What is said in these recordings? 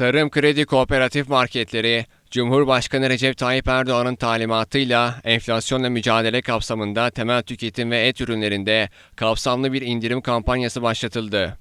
Tarım Kredi Kooperatif Marketleri, Cumhurbaşkanı Recep Tayyip Erdoğan'ın talimatıyla enflasyonla mücadele kapsamında temel tüketim ve et ürünlerinde kapsamlı bir indirim kampanyası başlatıldı.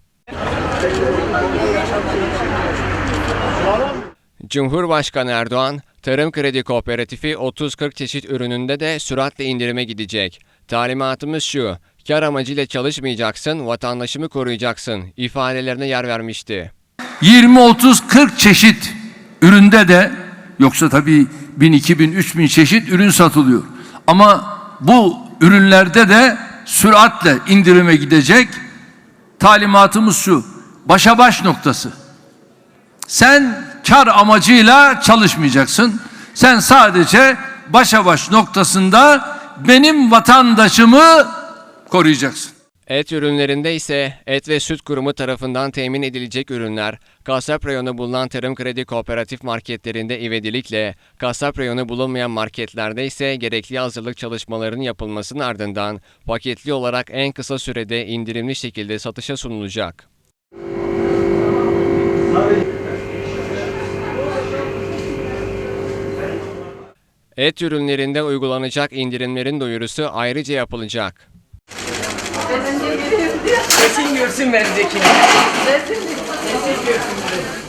Cumhurbaşkanı Erdoğan, Tarım Kredi Kooperatifi 30-40 çeşit ürününde de süratle indirime gidecek. Talimatımız şu, kar amacıyla çalışmayacaksın, vatandaşımı koruyacaksın ifadelerine yer vermişti. 20, 30, 40 çeşit üründe de yoksa tabii 1000, 2000, 3000 çeşit ürün satılıyor. Ama bu ürünlerde de süratle indirime gidecek. Talimatımız şu. Başa baş noktası. Sen kar amacıyla çalışmayacaksın. Sen sadece başa baş noktasında benim vatandaşımı koruyacaksın. Et ürünlerinde ise et ve süt kurumu tarafından temin edilecek ürünler, kasap reyonu bulunan Tarım Kredi Kooperatif marketlerinde ivedilikle, kasap reyonu bulunmayan marketlerde ise gerekli hazırlık çalışmalarının yapılmasının ardından paketli olarak en kısa sürede indirimli şekilde satışa sunulacak. Et ürünlerinde uygulanacak indirimlerin duyurusu ayrıca yapılacak. Kesin görsün bendekini. Kesin görsün.